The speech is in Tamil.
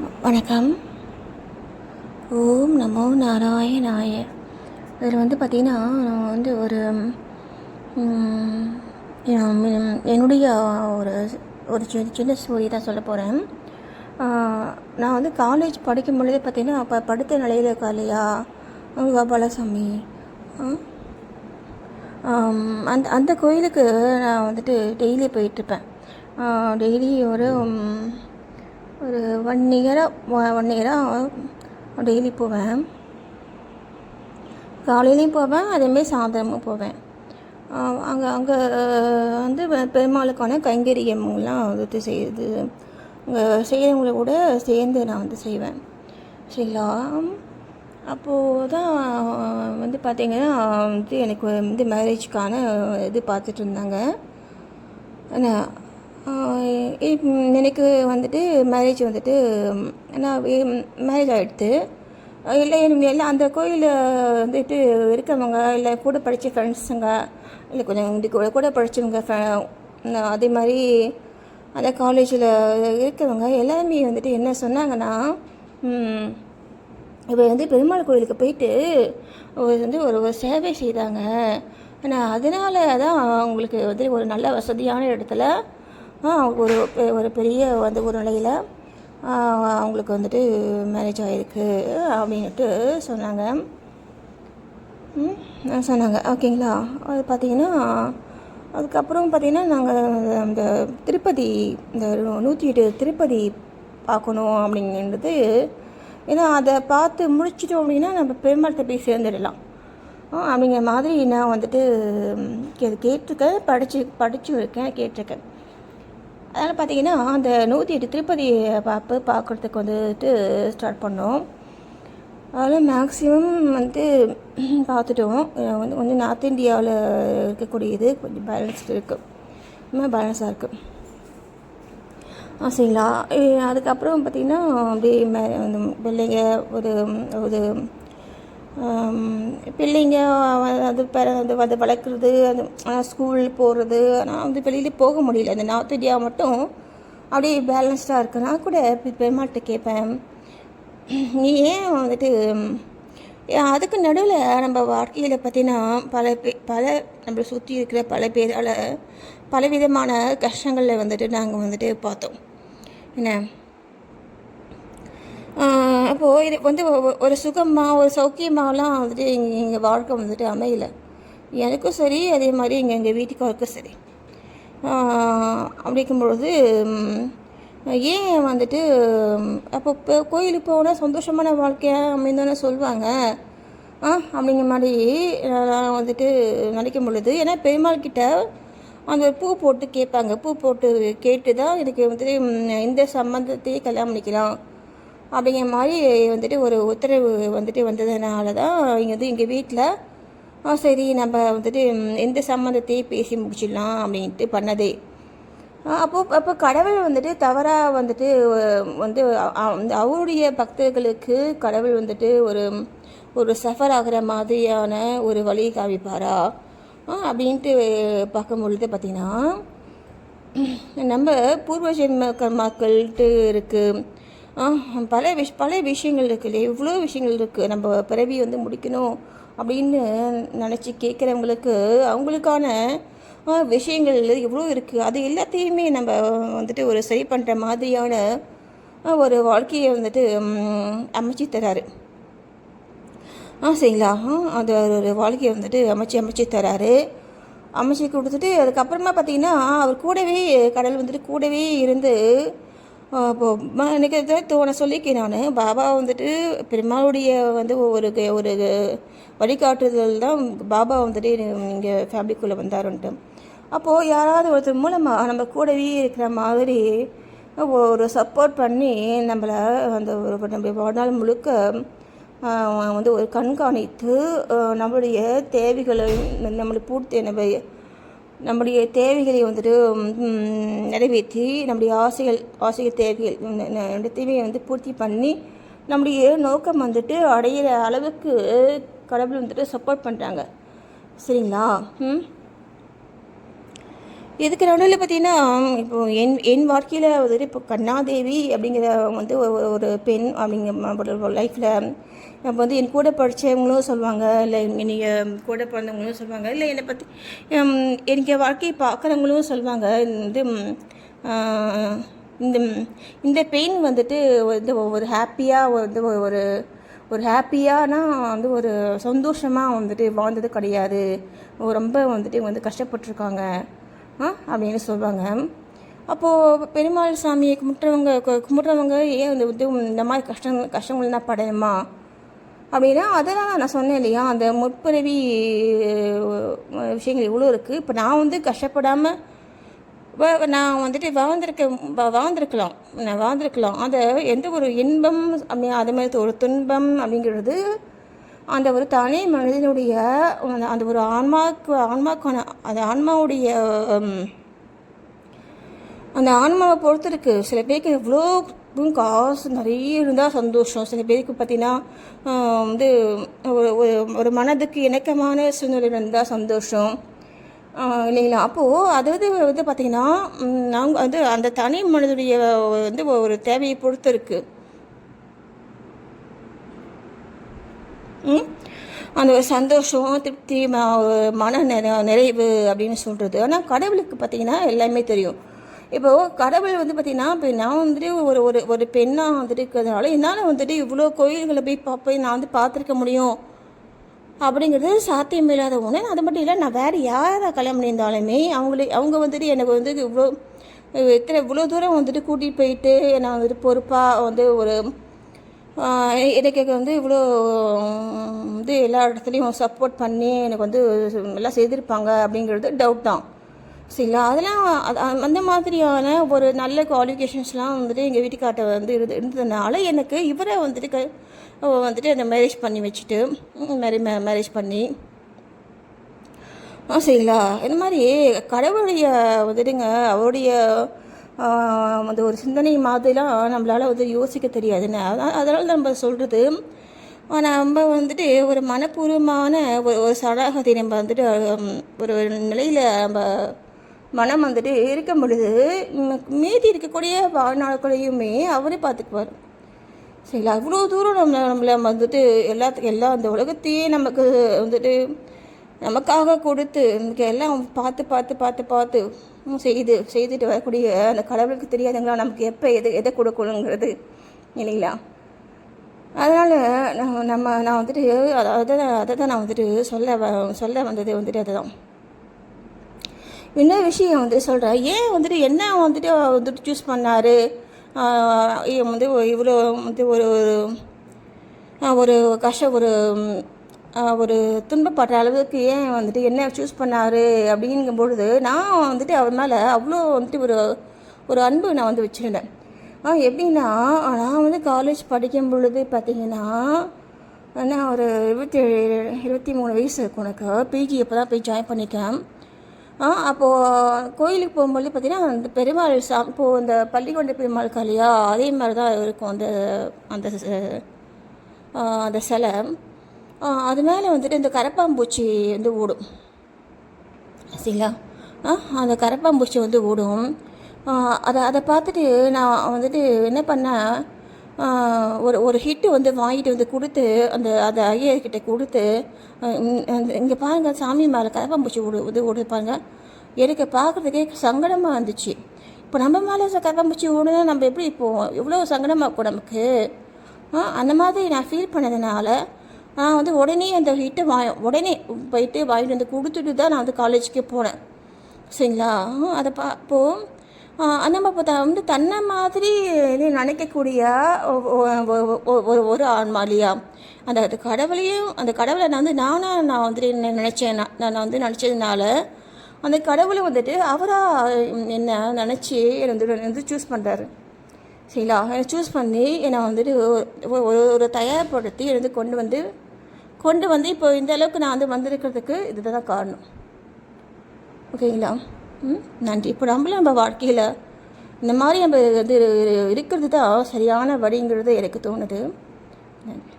வணக்கம். ஓம் நமோ நாராயணாய. இதில் வந்து பார்த்திங்கன்னா நான் வந்து ஒரு என்னுடைய ஒரு ஒரு சின்ன சின்ன ஸ்டோரி தான் சொல்ல போகிறேன் நான் வந்து காலேஜ் படிக்கும் பொழுதே பார்த்திங்கன்னா அப்போ படுத்த நிலையில் இருக்கா இல்லையா? கோபாலசாமி அந்த அந்த கோயிலுக்கு நான் வந்துட்டு டெய்லி போயிட்டுருப்பேன் டெய்லி ஒரு ஒரு ஒன் இயராக ஒன் இயராக டெய்லி போவேன். காலையிலையும் போவேன் அதேமாரி சாயந்தரமும் போவேன். அங்கே அங்கே வந்து பெருமாளுக்கான கைங்கரியம்லாம் வந்து செய்யுது. அங்கே செய்கிறவங்கள கூட சேர்ந்து நான் வந்து செய்வேன். சரிங்களா அப்போது தான் வந்து பார்த்தீங்கன்னா வந்து எனக்கு வந்து மேரேஜ்க்கான இது பார்த்துட்டு இருந்தாங்க. ஆனால் எனக்கு வந்துட்டு மேரேஜ் வந்துட்டு நான் மேரேஜ் ஆகிடுது இல்லை எல்லாம் அந்த கோயிலில் வந்துட்டு இருக்கிறவங்க இல்லை கூட படித்த ஃப்ரெண்ட்ஸுங்க இல்லை கொஞ்சம் கூட கூட படித்தவங்க அதே மாதிரி அந்த காலேஜில் இருக்கிறவங்க எல்லாருமே வந்துட்டு என்ன சொன்னாங்கன்னா இப்போ வந்து பெருமாள் கோயிலுக்கு போயிட்டு வந்து ஒரு ஒரு சேவை செய்தாங்க ஆனால் அதனால தான் அவங்களுக்கு வந்து ஒரு நல்ல வசதியான இடத்துல ஒரு ஒரு பெரிய வந்து ஒரு நிலையில் அவங்களுக்கு வந்துட்டு மேரேஜ் ஆகிருக்கு அப்படின்ட்டு சொன்னாங்க. சொன்னாங்க. ஓகேங்களா? அது பார்த்தீங்கன்னா அதுக்கப்புறம் பார்த்தீங்கன்னா நாங்கள் அந்த திருப்பதி இந்த நூற்றி எட்டு திருப்பதி பார்க்கணும் அப்படிங்கிறது ஏன்னா அதை பார்த்து முடிச்சிட்டோம் அப்படின்னா நம்ம பெருமாள்கிட்ட போய் சேர்ந்துடலாம். அப்படிங்கிற மாதிரி நான் வந்துட்டு கேட்டிருக்கேன் படித்து படிச்சும் இருக்கேன் கேட்டிருக்கேன். அதனால் பார்த்தீங்கன்னா அந்த நூற்றி எட்டு திருப்பதி பார்ப்பு பார்க்குறதுக்கு வந்துட்டு ஸ்டார்ட் பண்ணோம். அதில் மேக்ஸிமம் வந்து பார்த்துட்டோம் வந்து வந்து நார்த் இந்தியாவில் இருக்கக்கூடியது கொஞ்சம் பேலன்ஸ்டு இருக்குது ரொம்ப பேலன்ஸாக இருக்குது ஆ சரிங்களா? அதுக்கப்புறம் பார்த்திங்கன்னா அப்படியே அந்த பிள்ளைங்க ஒரு ஒரு பிள்ளைங்க அது பெற அது அது வளர்க்குறது அது ஸ்கூல் போகிறது ஆனால் வந்து வெளியில் போக முடியல. அந்த நார்த் இந்தியா மட்டும் அப்படியே பேலன்ஸ்டாக இருக்கு. கூட பெ- பெருமாள்கிட்ட கேட்பேன் நீ ஏன் வந்துட்டு ஏன் அதுக்கு நடுவில் நம்ம வாழ்க்கையில் பார்த்தீங்கன்னா பல பே பல நம்மளை சுற்றி இருக்கிற பல பேரால் பலவிதமான கஷ்டங்களில் வந்துட்டு நாங்கள் வந்துட்டு பார்த்தோம். என்ன? அப்போது இது வந்து ஒரு சுகமாக ஒரு சௌக்கியமாகலாம் வந்துட்டு எங்கள் எங்கள் வாழ்க்கை வந்துட்டு அமையல. எனக்கும் சரி அதே மாதிரி எங்கள் எங்கள் வீட்டுக்காருக்கும் சரி. அப்படிக்கும் பொழுது ஏன் வந்துட்டு அப்போ இப்போ கோயிலுக்கு போனால் சந்தோஷமான வாழ்க்கையா அப்படின்னு தானே சொல்லுவாங்க ஆ அப்படிங்கிற மாதிரி நான் வந்துட்டு நினைக்கும் பொழுது ஏன்னா பெருமாள் கிட்ட அந்த பூ போட்டு கேட்பாங்க. பூ போட்டு கேட்டு தான் எனக்கு வந்துட்டு இந்த சம்மந்தத்தையே கல்யாணம் பண்ணிக்கலாம். அப்படிங்கிற மாதிரி வந்துட்டு ஒரு உத்தரவு வந்துட்டு வந்ததுனால தான் இங்கே வந்து எங்கள் வீட்டில் சரி நம்ம வந்துட்டு எந்த சம்மந்தத்தையும் பேசி முடிச்சிடலாம் அப்படின்ட்டு பண்ணதே. அப்போது அப்போ கடவுள் வந்துட்டு தவறாக வந்துட்டு வந்து அந்த அவருடைய பக்தர்களுக்கு கடவுள் வந்துட்டு ஒரு ஒரு சஃபர் ஆகிற மாதிரியான ஒரு வழி காமிப்பாரா? அப்படின்ட்டு பார்க்கும் பொழுது பார்த்திங்கன்னா நம்ம பூர்வ ஜென்ம கர்மாக்கள்ட்டு இருக்குது பல விஷ் பல விஷயங்கள் இருக்குது இவ்வளோ விஷயங்கள் இருக்குது நம்ம பிறவி வந்து முடிக்கணும் அப்படின்னு நினச்சி கேட்குறவங்களுக்கு அவங்களுக்கான விஷயங்கள் எவ்வளோ இருக்குது அது எல்லாத்தையுமே நம்ம வந்துட்டு ஒரு சரி பண்ணுற மாதிரியான ஒரு வாழ்க்கையை வந்துட்டு அமைச்சு தராரு. ஆ சரிங்களா? ஆ, அது ஒரு வாழ்க்கையை வந்துட்டு அமைச்சு அமைச்சு தராரு. அமைச்சு கொடுத்துட்டு அதுக்கப்புறமா பார்த்தீங்கன்னா அவர் கூடவே கடல் வந்துட்டு கூடவே இருந்து எனக்கு இதை தோண சொல்லிக்கேன் நான். பாபா வந்துட்டு பெருமாளுடைய வந்து ஒரு க- ஒரு வழிகாட்டுதல் தான் பாபா வந்துட்டு இங்கே ஃபேமிலிக்குள்ளே வந்தாருன்ட்டு. அப்போது யாராவது ஒருத்தர் மூலமாக நம்ம கூடவே இருக்கிற மாதிரி ஒரு சப்போர்ட் பண்ணி நம்மளை அந்த ஒரு நம்ம வாழ்நாள் முழுக்க வந்து ஒரு கண்காணித்து நம்மளுடைய தேவைகளை நம்மளை பூர்த்தி நம்ம நம்முடைய தேவைகளை வந்துட்டு நிறைவேற்றி நம்முடைய ஆசைகள் ஆசைகள் தேவைகள் ந- வந்து பூர்த்தி பண்ணி நம்முடைய நோக்கம் வந்துட்டு அடையிற அளவுக்கு கடவுள் வந்துட்டு சப்போர்ட் பண்ணுறாங்க சரிங்களா? ம்? இதுக்கு நடுவில் பார்த்தீங்கன்னா இப்போ என் என் வாழ்க்கையில் வந்துட்டு இப்போ கண்ணாதேவி அப்படிங்கிற வந்து ஒரு பெண் அப்படிங்கிற லைஃப்பில் இப்போ வந்து என் கூட படித்தவங்களும் சொல்லுவாங்க இல்லை நீங்கள் கூட பிறந்தவங்களும் சொல்லுவாங்க இல்லை என்னை பற்றி எனக்கு வாழ்க்கையை பார்க்குறவங்களும் சொல்லுவாங்க வந்து இந்த இந்த பெயின் வந்துட்டு வந்து ஒரு ஹாப்பியாக வந்து ஒரு ஒரு ஹாப்பியானா வந்து ஒரு சந்தோஷமாக வந்துட்டு வாழ்ந்தது கிடையாது. ரொம்ப வந்துட்டு வந்து கஷ்டப்பட்டிருக்காங்க. அப்படின்னு சொல்லுவாங்க அப்போது பெருமாள் சாமியை கும்பிட்றவங்க கும்பிட்றவங்க ஏன் வந்து வந்து இந்த மாதிரி கஷ்டம் கஷ்டங்கள்லாம் படணுமா? அப்படின்னா அதெல்லாம் நான் சொன்னேன் இல்லையா? அந்த முற்பிறவி விஷயங்கள் இவ்வளோ இருக்குது இப்போ நான் வந்து கஷ்டப்படாமல் நான் வந்துட்டு வாழ்ந்திருக்க வ- வாழ்ந்திருக்கலாம். நான் வாழ்ந்திருக்கலாம். அந்த எந்த ஒரு இன்பம் அப்படி அது மாதிரி ஒரு துன்பம் அப்படிங்கிறது அந்த ஒரு தனி மனிதனுடைய அந்த ஒரு ஆன்மாவுக்கு ஆன்மாக்கான அந்த ஆன்மாவுடைய அந்த ஆன்மாவை பொறுத்துருக்கு. சில பேருக்கு எவ்வளோ காசு நிறைய இருந்தால் சந்தோஷம். சில பேருக்கு பார்த்தீங்கன்னா வந்து ஒரு ஒரு- ஒரு மனதுக்கு இணக்கமான சூழ்நிலை இருந்தால் சந்தோஷம். இல்லைங்களா? அப்போது அதாவது வந்து பார்த்திங்கன்னா நாங்கள் வந்து அந்த தனி மனிதனுடைய வந்து ஒரு தேவையை பொறுத்து இருக்குது அந்த ஒரு சந்தோஷம் திருப்தி ம- மன நிற நிறைவு அப்படின்னு சொல்கிறது ஆனால் கடவுளுக்கு பார்த்தீங்கன்னா எல்லாமே தெரியும். இப்போது கடவுள் வந்து பார்த்திங்கன்னா இப்போ நான் வந்துட்டு ஒரு ஒரு ஒரு பெண்ணாக வந்துட்டு இருக்கிறதுனால என்னால் வந்துட்டு இவ்வளோ கோயில்களை போய் பார்ப்பேன் நான் வந்து பார்த்துருக்க முடியும். அப்படிங்கிறது சாத்தியமில்லாத ஒன்று அது மட்டும் இல்லை நான் வேறு யாரை கல்யாணம் பண்ணியிருந்தாலுமே அவங்களே அவங்க வந்துட்டு எனக்கு வந்து இவ்வளோ இத்தனை இவ்வளோ தூரம் வந்துட்டு கூட்டிகிட்டு போயிட்டு நான் வந்துட்டு பொறுப்பாக வந்து ஒரு எனக்கு வந்து இவ்வளோ வந்து எல்லா இடத்துலையும் சப்போர்ட் பண்ணி எனக்கு வந்து எல்லாம் செய்திருப்பாங்க அப்படிங்கிறது டவுட் தான். சரிங்களா அதெல்லாம் அது- அந்த மாதிரியான ஒரு நல்ல குவாலிஃபிகேஷன்ஸ்லாம் வந்துட்டு எங்கள் வீட்டுக்கார்ட்ட வந்து இருந்து இருந்ததுனால எனக்கு இவரை வந்துட்டு க வந்துட்டு அந்த மேரேஜ் பண்ணி வச்சுட்டு மேரே மேரேஜ் பண்ணி. ஆ சரிங்களா இந்த மாதிரி கடவுளுடைய வந்துட்டுங்க அவருடைய அந்த ஒரு சிந்தனை மாதிரிலாம் நம்மளால் வந்து யோசிக்க தெரியாதுன்னு. அதான் அதனால் நம்ம சொல்கிறது நம்ம வந்துட்டு ஒரு மனப்பூர்வமான ஒரு ஒரு சடாகத்தை நம்ம வந்துட்டு ஒரு நிலையில் நம்ம மனம் வந்துட்டு இருக்கும் பொழுது மீதி இருக்கக்கூடிய வாழ்நாட்களையுமே அவரே பார்த்துக்குவார். சரிங்களா? அவ்வளோ தூரம் நம்ம நம்மளை வந்துட்டு எல்லாத்துக்கும் எல்லா அந்த உலகத்தையே நமக்கு வந்துட்டு நமக்காக கொடுத்து எல்லாம் பார்த்து பார்த்து பார்த்து பார்த்து செய்து செய்துட்டு வரக்கூடிய அந்த கடவுளுக்கு தெரியாதுங்களா நமக்கு எப்போ எது எதை கொடுக்கணுங்கிறது இல்லைங்களா? அதனால் நம்ம நம்ம நான் வந்துட்டு அதை அதை தான் அதை தான் நான் வந்துட்டு சொல்ல வ- சொல்ல வந்தது வந்துட்டு அதுதான். இன்னொரு விஷயம் வந்துட்டு சொல்கிறேன் ஏன் வந்துட்டு என்ன வந்துட்டு அவர் வந்துட்டு சூஸ் பண்ணார்? வந்து இவ்வளோ வந்து ஒரு ஒரு ஒரு கஷ்ட ஒரு ஒரு துன்பப்படுற அளவுக்கு ஏன் வந்துட்டு என்ன சூஸ் பண்ணார் அப்படிங்கும் பொழுது நான் வந்துட்டு அவர் மேலே அவ்வளோ வந்துட்டு ஒரு ஒரு அன்பு நான் வந்து வச்சுருந்தேன். ஆ எப்படின்னா நான் வந்து காலேஜ் படிக்கும் பொழுது பார்த்தீங்கன்னா நான் ஒரு இருபத்தி ஏழு இருபத்தி மூணு வயசு இருக்கும் எனக்கு பிஜி இப்போ தான் போய் ஜாயின் பண்ணிக்கேன் ஆ அப்போது கோயிலுக்கு போகும்போது பார்த்திங்கன்னா அந்த பெருமாள் சா இப்போது அந்த பள்ளிக்கொண்ட பெருமாள் காலியா அதே மாதிரி தான் இருக்கும் அந்த அந்த அந்த சிலை. அது மேலே வந்துட்டு இந்த கரப்பாம்பூச்சி வந்து ஓடும். சரிங்களா? ஆ அந்த கரப்பாம்பூச்சி வந்து ஓடும். அதை அதை பார்த்துட்டு நான் வந்துட்டு என்ன பண்ணேன்? ஒரு ஒரு ஹிட்டு வந்து வாங்கிட்டு வந்து கொடுத்து அந்த அந்த ஐயர்கிட்ட கொடுத்து இங்கே பாருங்கள் சாமி மேலே கரப்பாம்பூச்சி ஓடு இது ஓடு பாருங்க. எனக்கு பார்க்குறதுக்கே சங்கடமாக இருந்துச்சு. இப்போ நம்ம மேலே கரப்பாம்பூச்சி ஓடுனா நம்ம எப்படி இப்போ எவ்வளோ சங்கடமாக இருக்கும் நமக்கு? அந்த மாதிரி நான் ஃபீல் பண்ணதுனால நான் வந்து உடனே அந்த ஹிட்டை வா உடனே போயிட்டு வாங்கிட்டு வந்து கொடுத்துட்டு தான் நான் வந்து காலேஜுக்கே போனேன். சரிங்களா? அதை பா அப்போது அந்த மாதிரி பார்த்தா வந்து தன்னை மாதிரி நினைக்கக்கூடிய ஒரு ஒரு ஆன்மா இல்லையா? அந்த அது கடவுளையும் அந்த கடவுளை நான் வந்து நானாக நான் வந்துட்டு என்ன நினச்சேன் நான் நான் வந்து நினச்சதுனால அந்த கடவுளை வந்துட்டு அவராக என்ன நினச்சி என்னை வந்து சூஸ் பண்ணுறாரு சரிங்களா? என்னை சூஸ் பண்ணி என்னை வந்துட்டு ஒரு- ஒரு ஒரு தயார்படுத்தி என்னை கொண்டு வந்து கொண்டு வந்து இப்போ இந்த அளவுக்கு நான் வந்து வந்திருக்கிறதுக்கு இதுதான் காரணம். ஓகேங்களா? ம் நன்றி. இப்போ நம்மளும் நம்ம வாழ்க்கையில் இந்த மாதிரி நம்ம வந்து இருக்கிறது தான் சரியான வழிங்கிறது எனக்கு தோணுது. நன்றி.